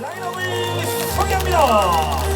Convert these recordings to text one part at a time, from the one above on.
라인업을 소개합니다.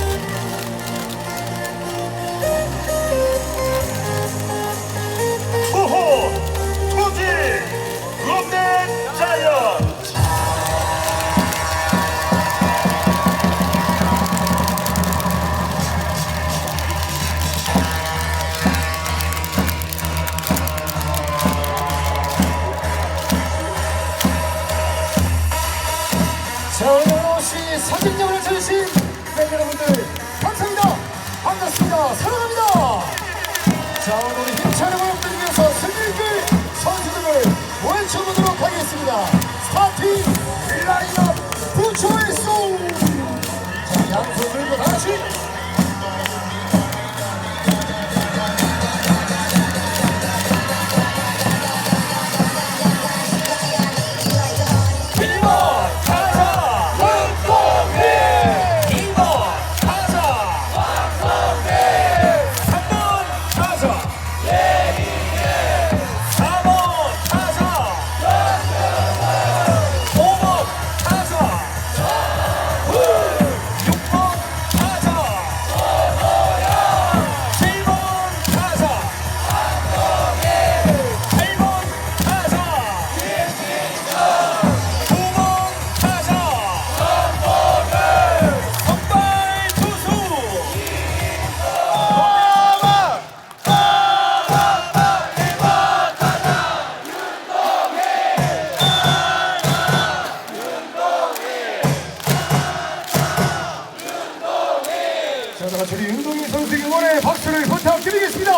모여쳐보도록 하겠습니다. 스타팅 라인업 부초의 송! 자, 양손 들고 다같 우리 윤동희 선수 응원의 박수를 부탁드리겠습니다.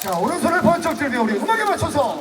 자, 오른손을 번쩍 들며 우리 음악에 맞춰서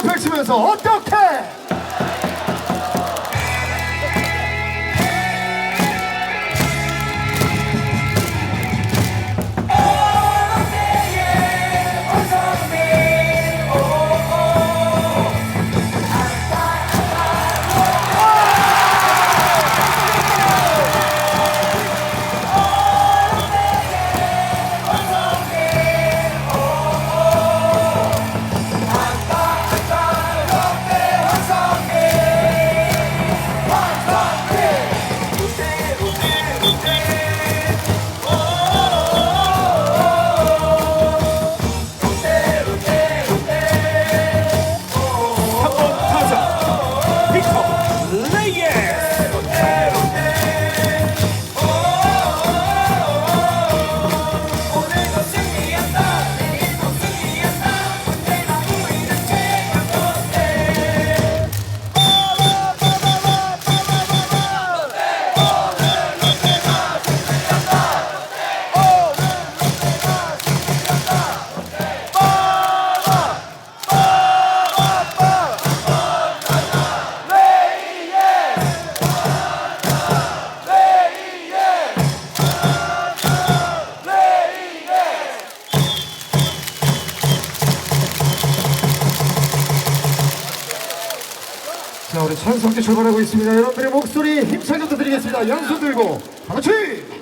펼치면서 어떻게? 성기 출발하고 있습니다. 여러분들의 목소리 힘차게 부탁드리겠습니다. 양손 들고 다 같이.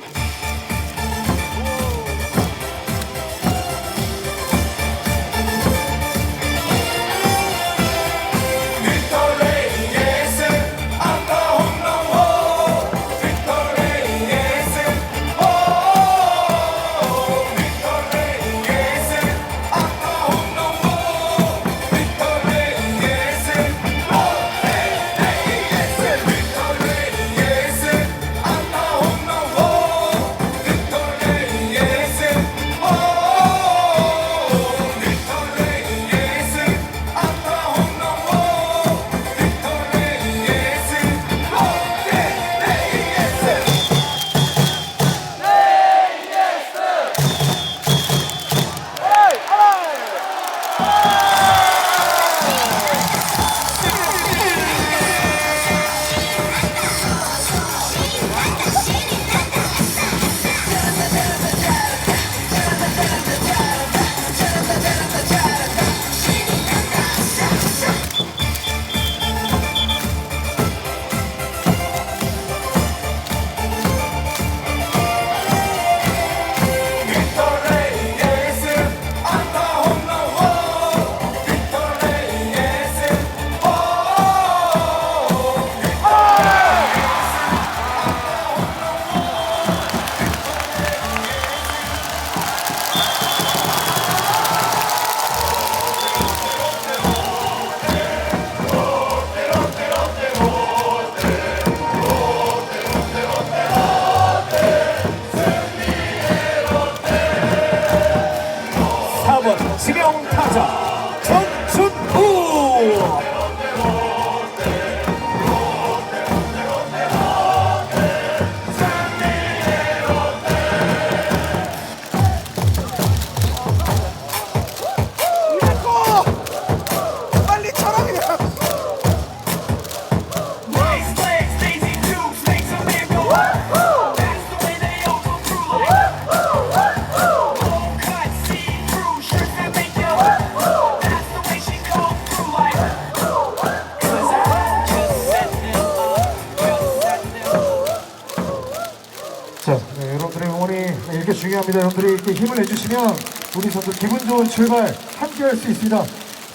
이 이렇게 중요합니다. 여러분들이 이렇게 힘을 내주시면 우리 선수 기분 좋은 출발 함께 할 수 있습니다.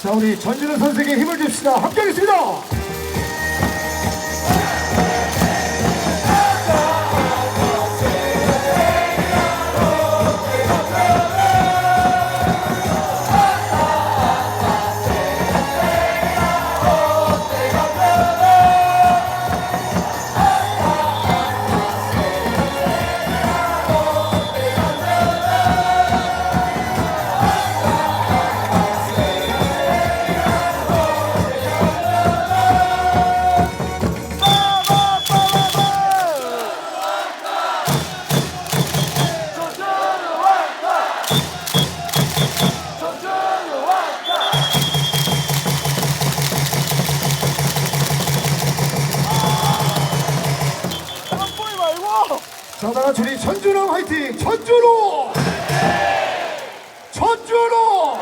자, 우리 전준우 선수에게 힘을 줍시다. 함께 하겠습니다. 정당한 주리 천주로 화이팅! 천주로! 천주로!